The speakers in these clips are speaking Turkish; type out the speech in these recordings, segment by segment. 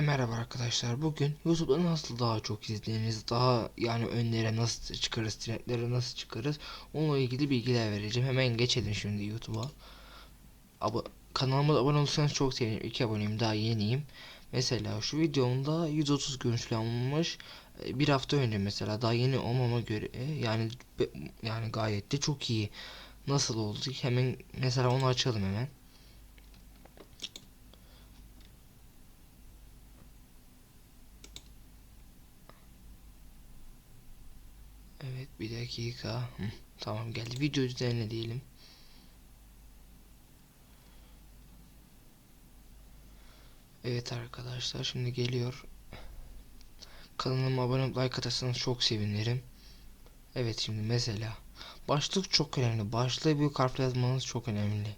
Herkese merhaba arkadaşlar. Bugün YouTube'da nasıl daha çok izleniriz, daha yani önlere nasıl çıkarız, trendlere nasıl çıkarız onunla ilgili bilgiler vereceğim. Hemen geçelim şimdi YouTube'a. Abo kanalıma da abone olursanız çok sevinirim. 2 aboneyim daha yeniyim. Mesela şu videomda 130 görüntüler alınmış. E, Bir hafta önce mesela daha yeni olmama göre e, yani yani gayet de çok iyi. Nasıl oldu? Hemen mesela onu açalım hemen. Evet bir dakika. Hı, tamam geldi. Video üzerine diyelim. Evet arkadaşlar şimdi geliyor. Kanalıma abone olup like atarsanız çok sevinirim. Evet şimdi mesela başlık çok önemli. Başlığı büyük harfle yazmanız çok önemli.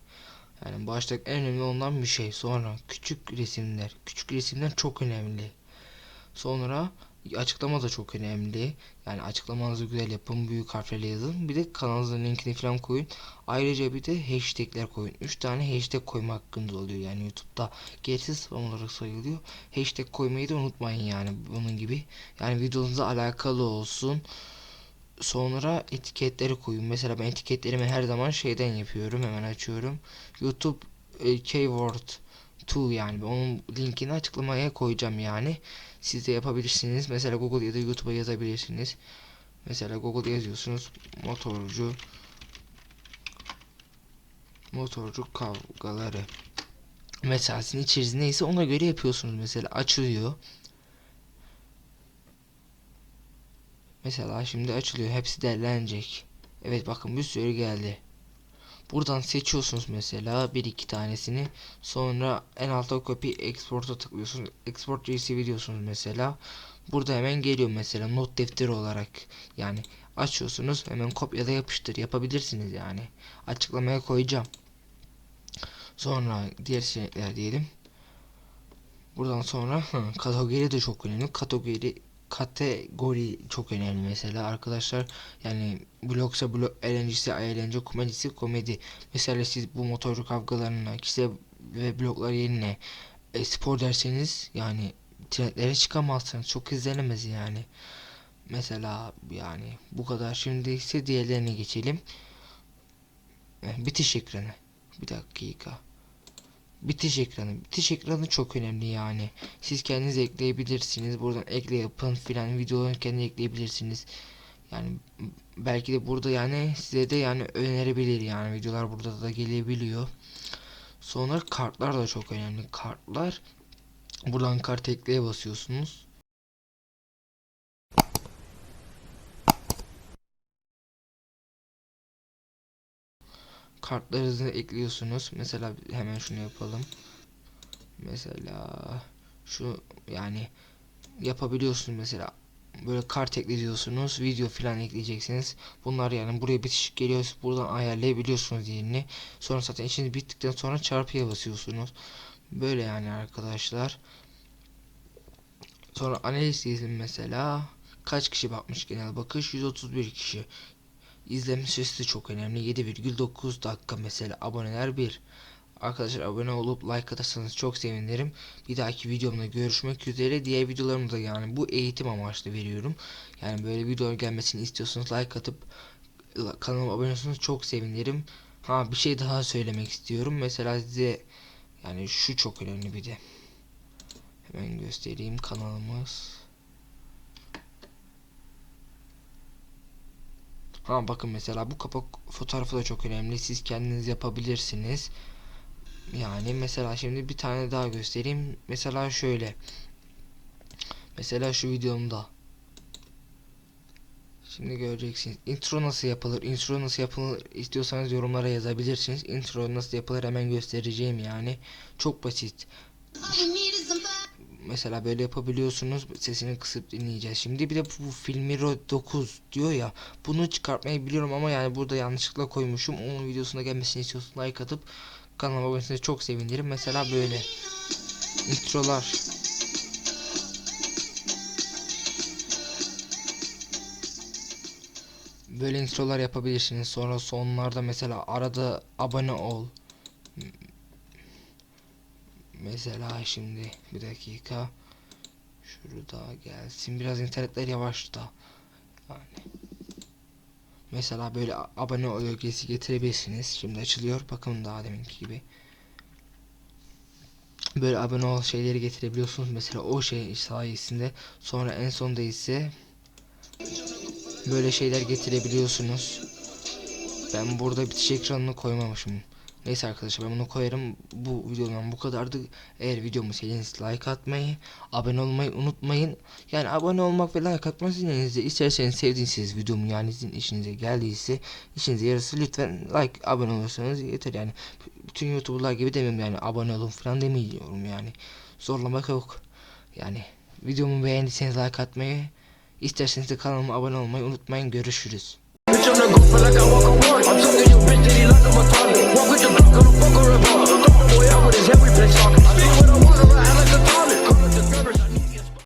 Yani başlık en önemli olan bir şey. Sonra küçük resimler. Küçük resimler çok önemli. Sonra açıklama da çok önemli. Yani açıklamanızı güzel yapın. Büyük harflerle yazın. Bir de kanalınızın linkini falan koyun. Ayrıca bir de hashtagler koyun. 3 tane hashtag koyma hakkınız oluyor. Yani YouTube'da gereksiz spam olarak sayılıyor. Hashtag koymayı da unutmayın yani bunun gibi. Yani videonuza alakalı olsun. Sonra etiketleri koyun. Mesela ben etiketlerimi her zaman şeyden yapıyorum. Hemen açıyorum. YouTube e, keyword to yani onun linkini açıklamaya koyacağım yani. Siz de yapabilirsiniz. Mesela Google ya da YouTube'a yazabilirsiniz. Mesela Google yazıyorsunuz. Motorcu motorcu kavgaları. Mesela sizin içeriz neyse ona göre yapıyorsunuz. Mesela açılıyor. Mesela şimdi açılıyor. Hepsi değerlenecek. Evet bakın bir sürü geldi. Buradan seçiyorsunuz mesela bir iki tanesini. Sonra en alta copy export'a tıklıyorsunuz. Export CSV diyorsunuz mesela. Burada hemen geliyor mesela not defteri olarak. Yani açıyorsunuz hemen kopyala yapıştır yapabilirsiniz yani. Açıklamaya koyacağım. Sonra diğer seçenekler diyelim. Buradan sonra kategori de çok önemli. Kategori kategori çok önemli mesela. Arkadaşlar yani blogsa blog eğlencesi eğlence komedisi komedi. Mesela siz bu motorcu kavgalarına kişisel ve bloglar yerine e, spor derseniz yani trendlere çıkamazsınız. Çok izlenemez yani. Mesela yani bu kadar. Şimdi ise diğerlerine geçelim. Eh, bitiş ekranı. Bir dakika Bitiş ekranı. Bitiş ekranı çok önemli yani. Siz kendiniz ekleyebilirsiniz. Buradan ekle yapın filan videoları kendi ekleyebilirsiniz. Yani belki de burada yani size de yani önerebilir yani videolar burada da gelebiliyor. Sonra kartlar da çok önemli. Kartlar buradan kart ekleye basıyorsunuz. Kartlarınızı ekliyorsunuz. Mesela hemen şunu yapalım. Mesela şu yani yapabiliyorsunuz mesela. Böyle kart ekliyorsunuz video falan ekleyeceksiniz. Bunlar yani buraya bitişik geliyor buradan ayarlayabiliyorsunuz yerini sonra zaten işiniz bittikten sonra çarpıya basıyorsunuz. Böyle yani arkadaşlar. Sonra analiz diyelim mesela. Kaç kişi bakmış genel bakış? 131 kişi izleme süresi çok önemli 7,9 dakika mesela aboneler 1 Arkadaşlar abone olup like atarsanız çok sevinirim. Bir dahaki videomda görüşmek üzere. Diğer videolarımı da yani bu eğitim amaçlı veriyorum. Yani böyle video gelmesini istiyorsanız like atıp kanalıma abone olursanız çok sevinirim. Ha bir şey daha söylemek istiyorum. Mesela size yani şu çok önemli bir de. Hemen göstereyim kanalımız. Ha bakın mesela bu kapak fotoğrafı da çok önemli. Siz kendiniz yapabilirsiniz. Yani mesela şimdi bir tane daha göstereyim. Mesela şöyle. Mesela şu videomda. Şimdi göreceksiniz. Intro nasıl yapılır? Intro nasıl yapılır istiyorsanız yorumlara yazabilirsiniz. Intro nasıl yapılır hemen göstereceğim yani. Çok basit. Mesela böyle yapabiliyorsunuz. Sesini kısıp dinleyeceğiz. Şimdi bir de bu Filmiro 9 diyor ya. Bunu çıkartmayı biliyorum ama yani burada yanlışlıkla koymuşum. Onun videosunda gelmesini istiyorsun like atıp kanalıma abone olursanız çok sevinirim. Mesela böyle introlar. Böyle introlar yapabilirsiniz. Sonra sonlarda mesela arada abone ol. Mesela şimdi bir dakika. Şurada gelsin. Biraz internetler yavaş da. Yani. Mesela böyle abone ol ögesi getirebilirsiniz. Şimdi açılıyor. Bakın daha deminki gibi. Böyle abone ol şeyleri getirebiliyorsunuz. Mesela o şey sayesinde. Sonra en sonda ise böyle şeyler getirebiliyorsunuz. Ben burada bitiş ekranını koymamışım. Neyse arkadaşlar ben bunu koyarım. Bu videodan bu kadardı. Eğer videomu sevdiyseniz like atmayı, abone olmayı unutmayın. Yani abone olmak ve like atmak sizin. İsterseniz sevdiğiniz videomu yani sizin işinize geldiyse, işinize yarısı lütfen like, abone olursanız yeter yani. Bütün youtuberlar gibi demiyorum yani abone olun falan demiyorum yani. Zorlamak yok. Yani videomu beğendiyseniz like atmayı, isterseniz de kanalıma abone olmayı unutmayın. Görüşürüz. Bitch, I'm not Feel like I walk on water. I'm talking your bitch, did he like I'm a toddler? Walk with the block, I don't fuck a revolver. Throw my boy out with his head, we play soccer. I do with a water, I act like a toddler.